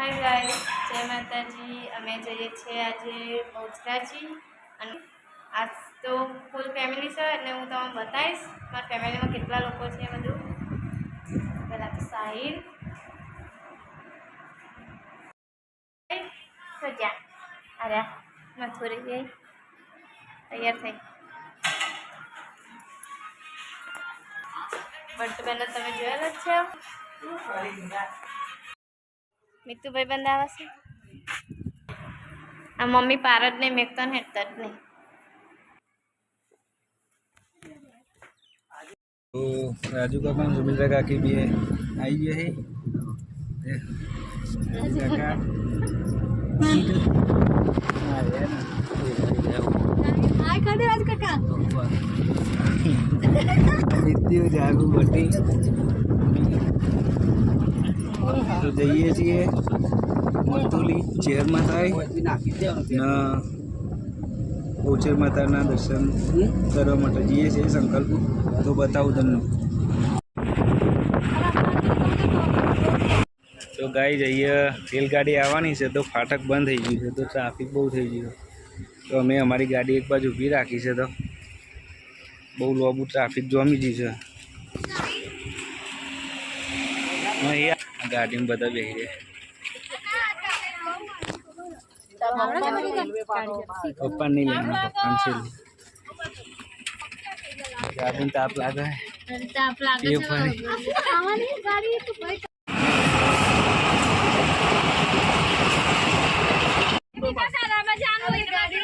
હાય ગાય જય માતાજી. અમે જઈએ છીએ આજે બહુચરાજી અને આજ તો ફૂલ ફેમિલી છે એટલે હું તમને બતાવીશ મારા ફેમિલીમાં કેટલા લોકો છે બધું. પહેલાં તો સાહિલ. સજા અરે મથુરી ગઈ તૈયાર થઈ. બટ બેન તમે જોયેલા જ છે. મિતુભાઈ બંધ આવે છે આ મમ્મી પાર જ નહીં મેકતો ને હેઠતા જ નહીં તો રાજુ કાકા અને સુમિત્રા કાકી બે આવી ગયા છે એ, રાજુ કાકા હા, રે ને. નિત્યુ જાગુ બટી તો જઈએ છીએ. મતુલી ચેર માતા ને ઓચર માતાના દર્શન કરવા માટે જઈએ છીએ સંકલ્પ. તો બતાવું તમને. તો ગાઈ જઈએ રેલગાડી આવવાની છે, તો ફાટક બંધ થઈ ગયું છે, તો ટ્રાફિક બહુ થઈ ગયું તો અમે અમારી ગાડી એક બાજુ ઊભી રાખી છે, તો બહુ લોબુ ટ્રાફિક જોમી ગયું છે. અહીંયા ગાડીમાં બધા બેસી રહ્યા પપ્પા નહીં લેવાના પપ્પાને છે ગાડીને તાપ લાગે એ ફરી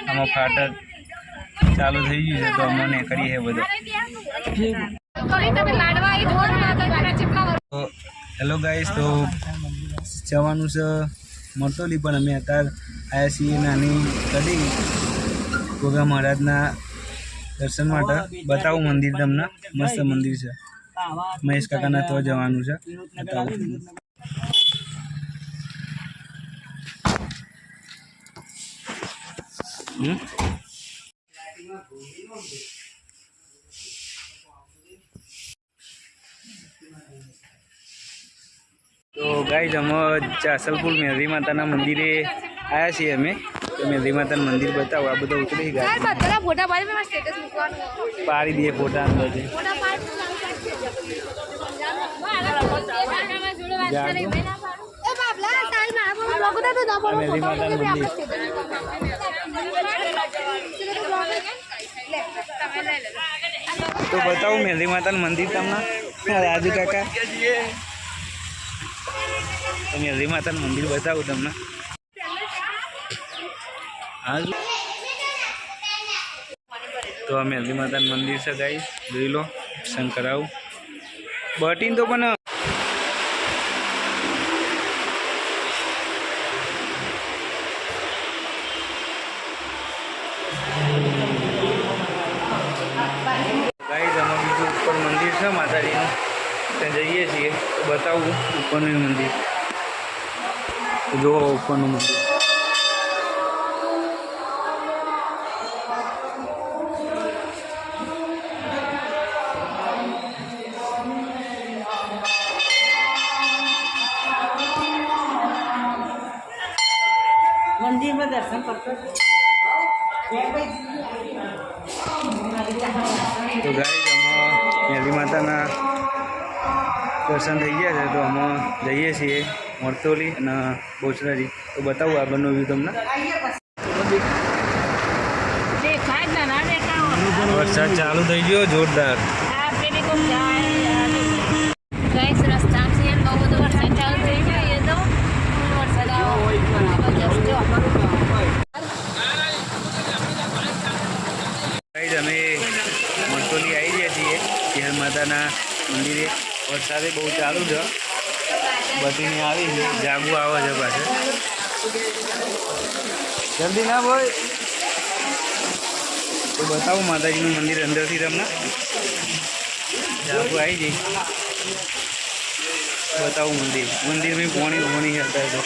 આમાં ફાટક ચાલુ થઈ ગયું છે તો અમને કરી છે બધું તો હેલો ગાઈસ તો જવાનું છે મરતોલી, પણ અમે અત્યારે આવ્યા છીએ નાની કદી ગોગા મહારાજના દર્શન માટે. બતાવું મંદિર તમને. મસ્ત મંદિર છે. મહેશ કાકાના તો જવાનું છે. બતાવું. હમ? તો ગાઈઝ અમે ચાસલપુર મેરડી માતાના મંદિરે આવ્યા છીએ અમે. તો મેરડી માતાનું મંદિર બતાવો આ બધો ઉતરી ગયા. પાડી દઈએ ફોટા અંદર મેરડી માતાનું મંદિર તો બતાવું મેરડી માતાનું મંદિર તમને. રાજુ કાકા. તો હરી માતાનું મંદિર બતાવું તમને. હા તો અમે હરી માતાનું મંદિર છે ગાઈ જોઈ લો, દર્શન કરાવું. બટીન તો પણ ઉપર મંદિર છે, માતાજીનું. ત્યાં જઈએ છીએ, બતાવું ઉપરનું મંદિર. જુઓ ઉપરનું મંદિર મંદિરમાં દર્શન કરતો તો ગાઈઝ અમે મેરી માતાના દર્શન થઈ ગયા છે તો અમે જઈએ છીએ. મોરતોલી અને બોચરાજી. તો બતાવું આગળનો વ્યૂ તમને. વરસાદ ચાલુ થઈ ગયો જોરદાર. અમે મોરતોલી આવી ગયા છીએ. શહેર માતાના મંદિરે. વરસાદે બહુ ચાલુ છે. બધીને આવી છે જાગુ આવે છે પાછળ જલ્દી ના ભાઈ. તો બતાવું માતાજીનું મંદિર અંદરથી તમને. જાગુ આવી જઈ બતાવું મંદિર. મંદિરમાં પોણી પોણી હતા તો.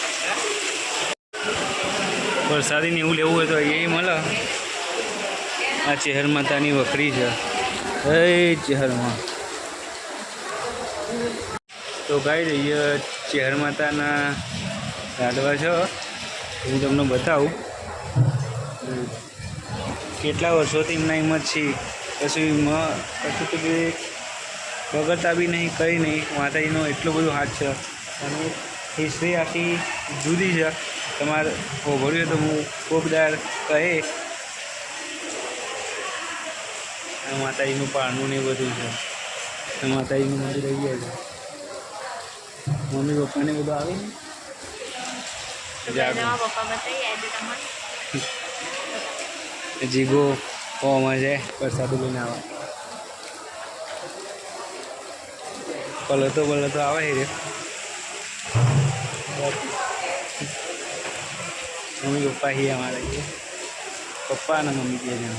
વરસાદી ને એવું લેવું હોય તો અહીંયા મળે. આ ચહેર માતાની વખરી છે. એ ચહેરમાં. તો ગાઈ રહીએ ચહેર માતાના લાડવા છે, હું તમને બતાવું. કેટલા વર્ષોથી એમના એમ જ છે કશું એમાં, કશું તો કે બગડતા બી નહીં, કંઈ નહીં. માતાજીનો એટલો બધો હાથ છે. અને હિસ્ટ્રી આખી જુદી છે. તમારે ઓભળ્યું તો હું કોકદાર કહે. માતાજીનું પારણું ને બધું છે. માતાજીનું મંદિર રહી ગયા છે. મમ્મી પપ્પાને બધું આવે ને જાગો ઓમાં છે વરસાદ લઈને આવે. પલતો પલતો આવે છે મમ્મી પપ્પા હી અમારે પપ્પા અને મમ્મી બે જણ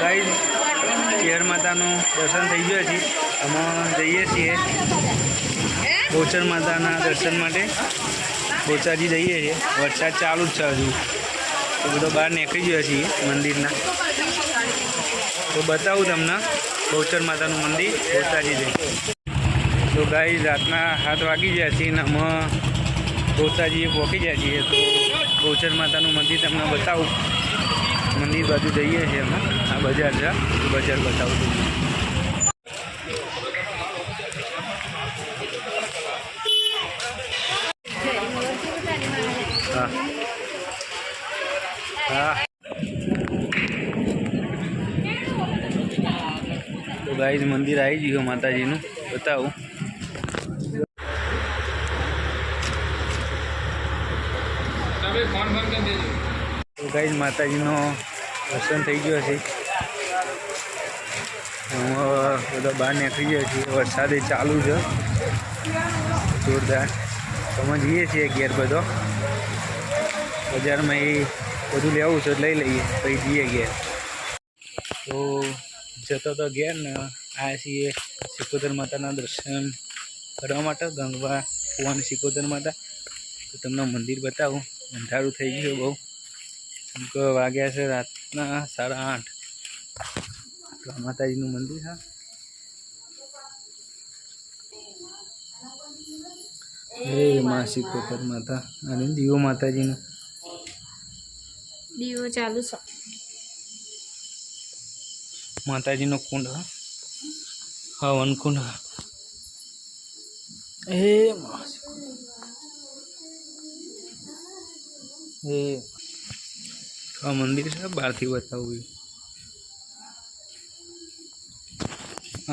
ગાઈઝ ચેર માતાનું દર્શન થઈ ગયું છે અમે જઈએ છીએ. ગોચર માતાના દર્શન માટે. ગોચાજી જઈએ છીએ. વરસાદ ચાલુ જ છે હજુ. તો બધો બહાર નીકળી ગયો છીએ મંદિરના. તો બતાવું તમને બહુચર માતાનું મંદિર ગોચાજી જઈએ તો ગાઈ રાતના હાથ વાગી ગયા છીએ અને અમે બોચાજીએ પહોંચી ગયા છીએ. તો બહુચર માતાનું મંદિર તમને બતાવું. મંદિર બાજુ જઈએ છીએ અમે. આ બજાર છે. બજાર બતાવું તમને. હા. હા. તો ગાઈઝ, મંદિર આવી ગયું માતાજીનું. બતાવું. તો ગાઈઝ માતાજીનો દર્શન થઈ ગયો છે. હું બધા બહાર નીકળી ગયા છીએ. વરસાદે ચાલુ છે. જોરદાર. સમજીએ છીએ ઘેર બધો. બજારમાં એ બધું લેવું છે, લઈ લઈએ. પછી જઈએ ઘેર. તો જતો તો ઘેર ને આવ્યા છીએ સિકોતર માતાના દર્શન કરવા માટે, ગંગવા કુવાની સિકોતર માતા. તો તમને મંદિર બતાવું. અંધારું થઈ ગયું બહુ. કેમ કે વાગ્યા છે રાતના સાડા આઠ. માતાજીનું મંદિર છે. હે મા સિકોતર માતા અને દીવો માતાજીનું. દીવો ચાલુ છે. માતાજીનો કુંડ હા. હવન કુંડ હે મા હે આ મંદિર છે બહારથી બતાવું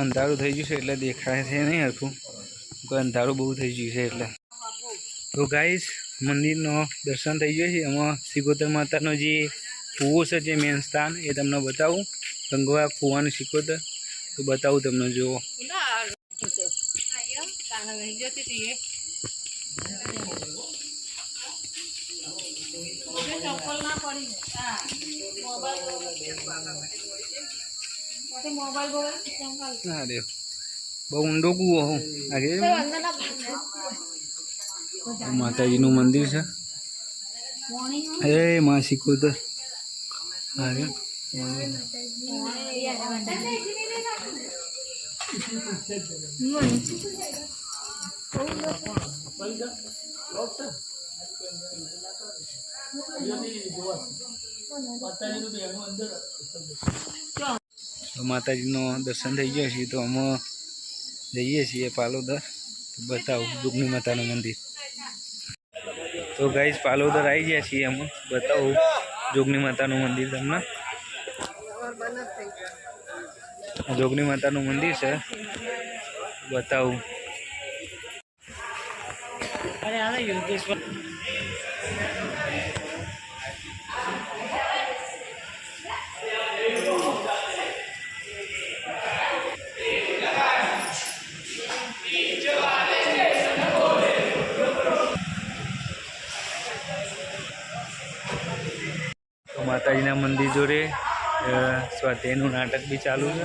અંધારું થઈ ગયું છે એટલે દેખાય છે નહીં હતું અંધારું બહુ થઈ ગયું છે એટલે. તો ગાઈસ મંદિરનો દર્શન થઈ ગયું છે. એમાં સિકોતર માતાનો જે કૂવો છે જે મેન સ્થાન એ તમને બતાવું. ગંગવા કૂવાનું સિકોતર. તો બતાવું તમને જુઓ. અરે બહુ ઊંડો કૂવો હું આગે માતાજીનું મંદિર છે હે માં સિકોતર અરે તો માતાજીનો દર્શન થઈ ગયા છે તો અમે જઈએ છીએ પાલોદર. બતાવું, દુગની માતાનું મંદિર. તો ગાઈઝ પાલોદર આવી ગયા છીએ અમે. બતાવું જોગની માતાનું મંદિર તમને. જોગની માતાનું મંદિર છે. બતાવું. તો માતાજીના મંદિર જોડે સ્વાધ્યાયનું નાટક બી ચાલુ છે.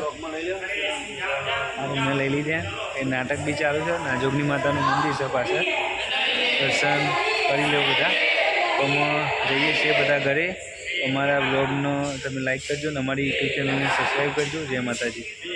અમને લઈ લીધા. એ નાટક બી ચાલુ છે. નાજોગની માતાનું મંદિર છે પાછળ. દર્શન કરી લો બધા. અમે જઈએ છીએ બધા ઘરે. અમારા બ્લોગનો તમે લાઈક કરજો અને અમારી યુટ્યુબ ચેનલને સબસ્ક્રાઈબ કરજો. જય માતાજી.